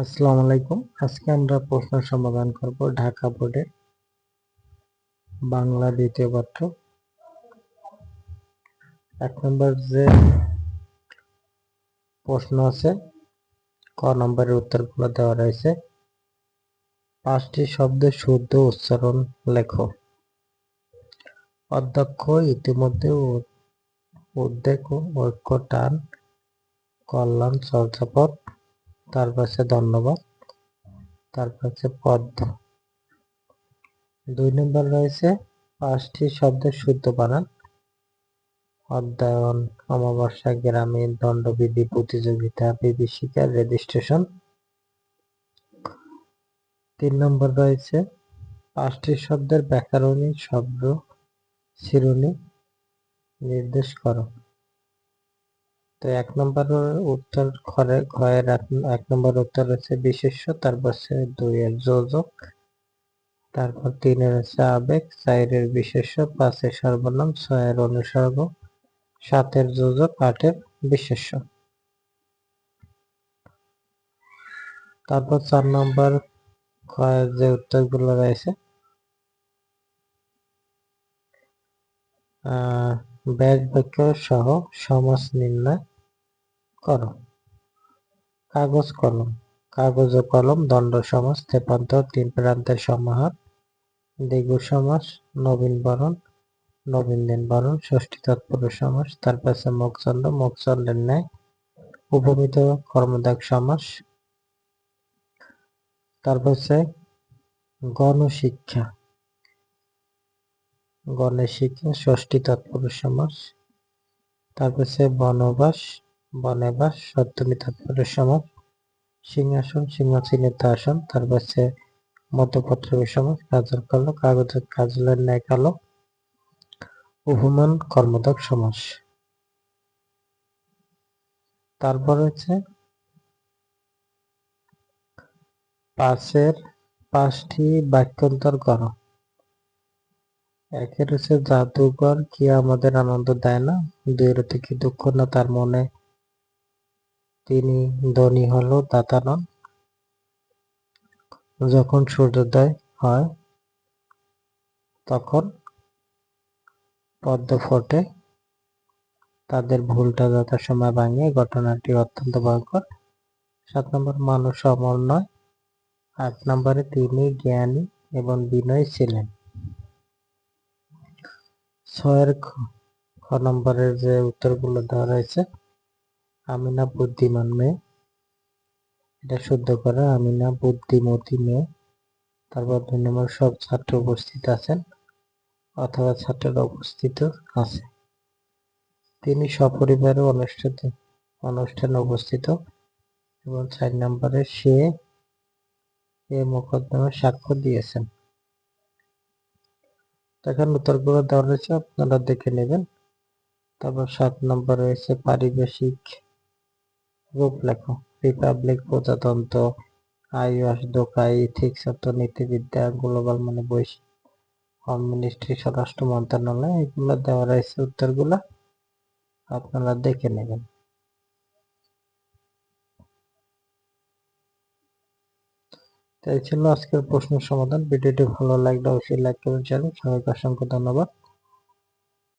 আসসালামু আলাইকুম। আজকে আমরা প্রশ্ন সমাধান করব ঢাকা বোর্ডের বাংলা দ্বিতীয় পত্র। এক নম্বর যে প্রশ্ন আছে, ক নম্বরের উত্তরগুলো দেওয়া রয়েছে। পাঁচটি শব্দের শুদ্ধ উচ্চারণ লেখো। অধ্যক্ষ ইতিমধ্যে উদ্বেগ ও ঐক্য টান, কল্যাণ, চর্যাপদ তার পাশে ধন্যবাদ। তার পাশে পদ্ম। দুই নম্বর রয়েছে পাঁচটি শব্দের শুদ্ধ বানান। অধ্যয়ন, অমাবস্যা, গ্রামীণ, দণ্ডবিধি, প্রতিযোগিতা বিভীষিকা রেজিস্ট্রেশন তিন নম্বর রয়েছে পাঁচটি শব্দের ব্যাকরণিক শব্দ শিরোনি নির্দেশ করো। তো এক নম্বর উত্তর ঘরে, ঘয়ের এক- নম্বর উত্তর হচ্ছে বিশেষ্য, তারপর হচ্ছে দুইয়ের যোজক, তারপর তিনের হচ্ছে আবেগ, চারের বিশেষ্য, পাঁচের সর্বনাম, ছয়ের অনুসর্গ, সাতের যোজক, আটের বিশেষ্য। তারপর চার নম্বর ক্ষয়ের যে উত্তরগুলো রয়েছে ব্যাস বাক্য সহ সমাস নির্ণয় করো। কাগজ কলম। কাগজ ও কলম, দণ্ড সমাস তেপান্তর তিন প্রান্তের সমাহার দ্বিগু সমাস নবীন বরণ, নবীন দিন বরণ, ষষ্ঠী তৎপুরুষ সমাস তার পাশে মুখচন্ড মুখচন্ডের ন্যায়, উপমিত কর্মদাগ সমাস তারপর হচ্ছে গণশিক্ষা, গণের শিক্ষা, ষষ্ঠী তৎপুরুষ সমাস তারপর হচ্ছে বনবাস বনেবাস সপ্তমী তৎপুরুষ সমাস সিংহাসন সিংহাসীনিত আসন তারপর হচ্ছে মধ্যপত্র সমাস কাজল কালো কাগজের কাজলের ন্যায় কালো উপমান কর্মদক সমাস। তারপর হচ্ছে পাঁচের পাঁচটি বাক্যান্তর করো। একের হচ্ছে জাদুঘর, কি আমাদের আনন্দ দেয় না? দুইয়ের হচ্ছে কি দুঃখ না তার মনে তিনি ধনী হলো দাতা নন। যখন সূর্যোদয় হয়, তখন পদ্ম ফোটে তাদের ভুলটা যথাসময় ভাঙে ঘটনাটি অত্যন্ত ভয়ঙ্কর। সাত নম্বর, মানুষ অমর নয়। আট নম্বরে, তিনি জ্ঞানী এবং বিনয়ী ছিলেন। ছয়ের খ নম্বরের যে উত্তরগুলো দেওয়া রয়েছে আমিনা বুদ্ধিমান মেয়ে। এটা শুদ্ধ করা, আমিনা বুদ্ধিমতী মেয়ে। তারপর দুই নম্বর সব ছাত্র উপস্থিত আছেন, অথবা ছাত্ররা উপস্থিত আছে। তিনি সপরিবারে অনুষ্ঠিত, অনুষ্ঠানে উপস্থিত। এবং চার নম্বরে সে এ মোকদ্দমে সাক্ষ্য দিয়েছেন। তখন উত্তরগুলো দেওয়া রয়েছে, আপনারা দেখে নেবেন। তারপর সাত নম্বর রয়েছে পারিবেশিক রূপলেখ রিপাবলিক প্রজাতন্ত্র, আইওয়াস দোকাই ইথিক্স অর্থনীতিবিদ্যা গ্লোবাল মানে বৈশ্বিক হোম স্বরাষ্ট্র মন্ত্রণালয়, এগুলো দেওয়া রয়েছে উত্তরগুলো আপনারা দেখে নেবেন। তাই ছিল আজকের প্রশ্ন সমাধান। ভিডিওটি ভালো লাগলে অবশ্যই লাইক করবেন চ্যানেল সবাইকে অসংখ্য ধন্যবাদ।